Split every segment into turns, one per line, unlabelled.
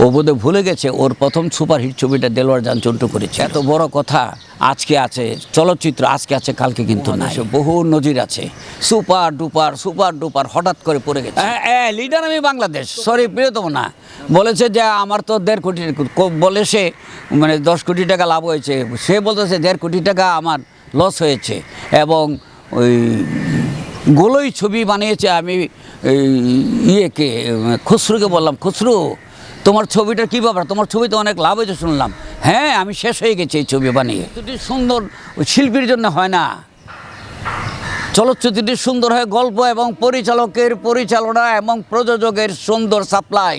ও বোধহয় ভুলে গেছে ওর প্রথম সুপারহিট ছবিটা দেলোয়ার যান চন্টু করেছে। এত বড় কথা আজকে আছে চলচ্চিত্র আজকে আছে কালকে কিন্তু নাই। বহু নজির আছে। সুপার ডুপার সুপার ডুপার হঠাৎ করে পড়ে গেছে। হ্যাঁ লিডার আমি বাংলাদেশ সরি প্রিয়তম না। বলেছে যে আমার তো দেড় কোটি কো- বলে সে মানে দশ কোটি টাকা লাভ হয়েছে। সে বলতেছে দেড় কোটি টাকা আমার লস হয়েছে। এবং ওই গোলই ছবি বানিয়েছে আমি ইয়েকে খুসরুকে বললাম খুসরু তোমার ছবিটা কী ব্যাপার? তোমার ছবিতে অনেক লাভ হয়েছে শুনলাম। হ্যাঁ আমি শেষ হয়ে গেছি এই ছবি বানিয়ে। দুটি সুন্দর শিল্পীর জন্য হয় না। চলচ্চিত্রটি সুন্দর হয় গল্প এবং পরিচালকের পরিচালনা এবং প্রযোজকের সুন্দর সাপ্লাই।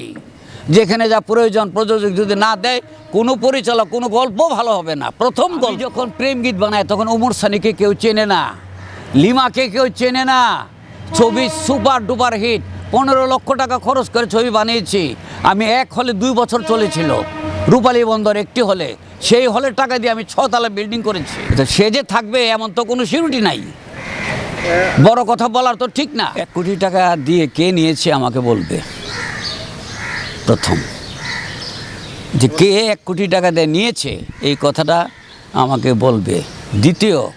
যেখানে যা প্রয়োজন প্রযোজক যদি না দেয় কোনো পরিচালক কোনো গল্প ভালো হবে না। প্রথম গল্প যখন প্রেম গীত বানায় তখন উমর সানিকে কেউ চেনে না। লিমাকে কেউ চেনে না। ছবি সুপার ডুপার হিট। পনেরো লক্ষ টাকা খরচ করে ছবি বানিয়েছি। আমি এক হলে দুই বছর চলেছিল। রূপালী বন্দর একটি হলে। সেই হলের টাকা দিয়ে আমি ছতলা বিল্ডিং করেছি। তো সে যে থাকবে এমন তো কোনো সিউরিটি নাই। বড় কথা বলার তো ঠিক না। এক কোটি টাকা দিয়ে কে নিয়েছে আমাকে বলবে? প্রথম। যে কে এক কোটি টাকা দিয়ে নিয়েছে, এই কথাটা আমাকে বলবে। দ্বিতীয়,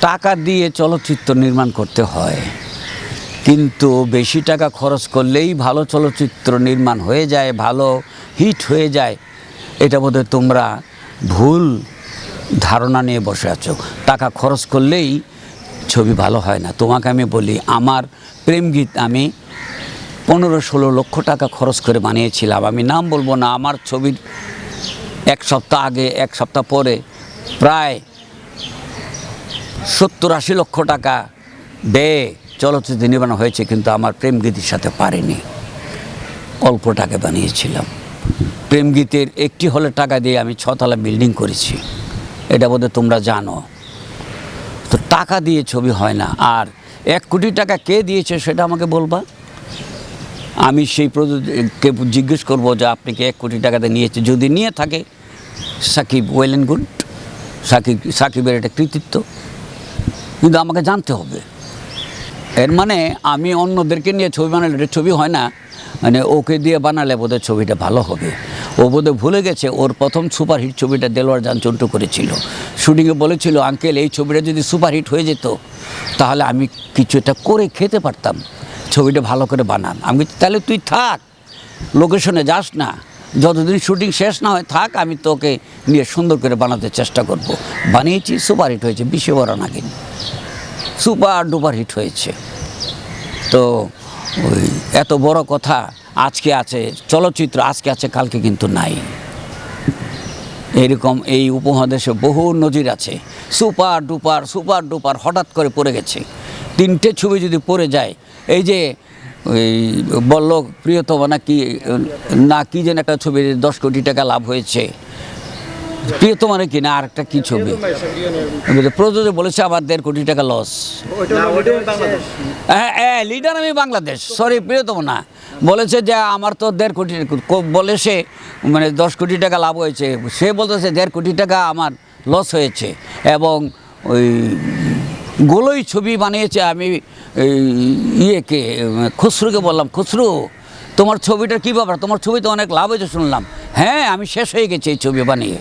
টাকা দিয়ে চলচ্চিত্র নির্মাণ করতে হয়। কিন্তু বেশি টাকা খরচ করলেই ভালো চলচ্চিত্র নির্মাণ হয়ে যায়, ভালো হিট হয়ে যায়। এটা বোধহয় তোমরা ভুল ধারণা নিয়ে বসে আছো। টাকা খরচ করলেই ছবি ভালো হয় না। তোমাকে আমি বলি, আমার প্রেম গীত আমি পনেরো ষোলো লক্ষ টাকা খরচ করে বানিয়েছিলাম। আমি নাম বলব না, আমার ছবির এক সপ্তাহ আগে, এক সপ্তাহ পরে প্রায় সত্তর আশি লক্ষ টাকা ব্যয়ে চলচ্চিত্র নির্মাণ হয়েছে, কিন্তু আমার প্রেম গীতির সাথে পারিনি। অল্প টাকা বানিয়েছিলাম। প্রেম গীতের একটি হলে টাকা দিয়ে আমি ছতলা বিল্ডিং করেছি। এটা বোধহয় তোমরা জানো। তো টাকা দিয়ে ছবি হয় না, আর এক কোটি টাকা কে দিয়েছে সেটা আমাকে বলবা? আমি সেই প্রযোজককে জিজ্ঞেস করব যে আপনি কি এক কোটি টাকাতে নিয়েছে? যদি নিয়ে থাকে, Shakib well and good. Shakib, সাকিবের একটা কৃতিত্ব। কিন্তু আমাকে জানতে হবে। এর মানে আমি অন্যদেরকে নিয়ে ছবি বানালে এটা ছবি হয় না। মানে ওকে দিয়ে বানালে বোধহয় ছবিটা ভালো হবে। ও বোধহয় ভুলে গেছে, ওর প্রথম সুপারহিট ছবিটা দেলোয়ার যান চন্টু করেছিল। শুটিংয়ে বলেছিল, আঙ্কেল, এই ছবিটা যদি সুপারহিট হয়ে যেত, তাহলে আমি কিছু একটা করে খেতে পারতাম। ছবিটা ভালো করে বানান। আমি তাহলে তুই থাক, লোকেশনে যাস না। যতদিন শুটিং শেষ না হয়, থাক, আমি তোকে নিয়ে সুন্দর করে বানাতে চেষ্টা করব। বানিয়েছি, সুপারহিট হয়েছে বিশ্বে বড় নাগিন সুপার ডুপার হিট হয়েছে। তো ওই এত বড় কথা আজকে আছে, চলচ্চিত্র আজকে আছে, কালকে কিন্তু নাই। এরকম এই উপমহাদেশে বহু নজির আছে। সুপার ডুপার সুপার ডুপার হঠাৎ করে পড়ে গেছে। তিনটে ছবি যদি পড়ে যায়, এই যে ওই বলল প্রিয়তম না কি না কি যেন একটা ছবি দশ কোটি টাকা লাভ হয়েছে। প্রিয়তম কি না আর একটা কি ছবি প্রযোজক বলেছে আবার দেড় কোটি টাকা লস হ্যাঁ হ্যাঁ লিডার আমি বাংলাদেশ। সরি প্রিয়তম না। বলেছে যে আমার তো দেড় কোটি বলে সে মানে দশ কোটি টাকা লাভ হয়েছে। সে বলতেছে দেড় কোটি টাকা আমার লস হয়েছে। এবং ওই গোলই ছবি বানিয়েছে আমি ইয়েকে খুসরুকে বললাম খুসরু তোমার ছবিটার কী ব্যাপার? তোমার ছবিতে অনেক লাভ হয়েছে শুনলাম। হ্যাঁ আমি শেষ হয়ে গেছি এই ছবি বানিয়ে।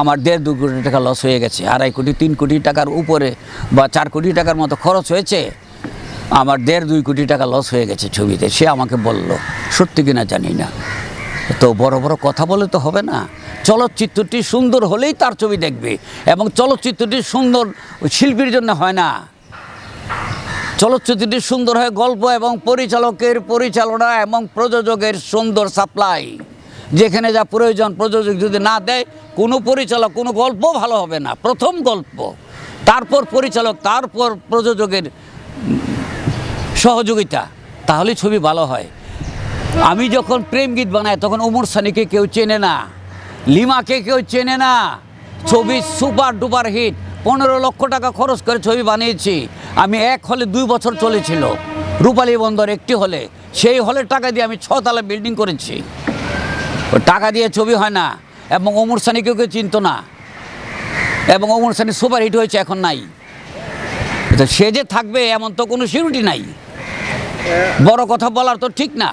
আমার দেড় দু কোটি টাকা লস হয়ে গেছে, আড়াই কোটি, তিন কোটি টাকার উপরে বা চার কোটি টাকার মতো খরচ হয়েছে, আমার দেড় দুই কোটি টাকা লস হয়ে গেছে ছবিতে। সে আমাকে বলল, সত্যি কিনা জানি না। তো বড় বড় কথা বলে তো হবে না। চলচ্চিত্রটি সুন্দর হলেই তার ছবি দেখবে এবং চলচ্চিত্রটি সুন্দর শিল্পীর জন্য হয় না। চলচ্চিত্রটি সুন্দর হয় গল্প এবং পরিচালকের পরিচালনা এবং প্রযোজকের সুন্দর সাপ্লাই। যেখানে যা প্রয়োজন প্রযোজক যদি না দেয়, কোনো পরিচালক, কোনো গল্প ভালো হবে না। প্রথম গল্প। তারপর পরিচালক, তারপর প্রযোজকের সহযোগিতা। তাহলে ছবি ভালো হয়। আমি যখন প্রেম গীত বানাই, তখন উমর সানিকে কেউ চেনে না। লিমাকে কেউ চেনে না। ছবি সুপার ডুপার হিট। পনেরো লক্ষ টাকা খরচ করে ছবি বানিয়েছি। আমি এক হলে দুই বছর চলেছিল। রূপালী বন্দর একটি হলে। সেই হলের টাকা দিয়ে আমি ছতলা বিল্ডিং করেছি। টাকা দিয়ে ছবি হয় না, এবং অমর সানি কেউ কেউ চিনত না, এবং অমর সানি সুপারহিট হয়েছে, এখন নাই। সে যে থাকবে, এমন তো কোনো সিউরিটি নাই। বড় কথা বলার তো ঠিক না।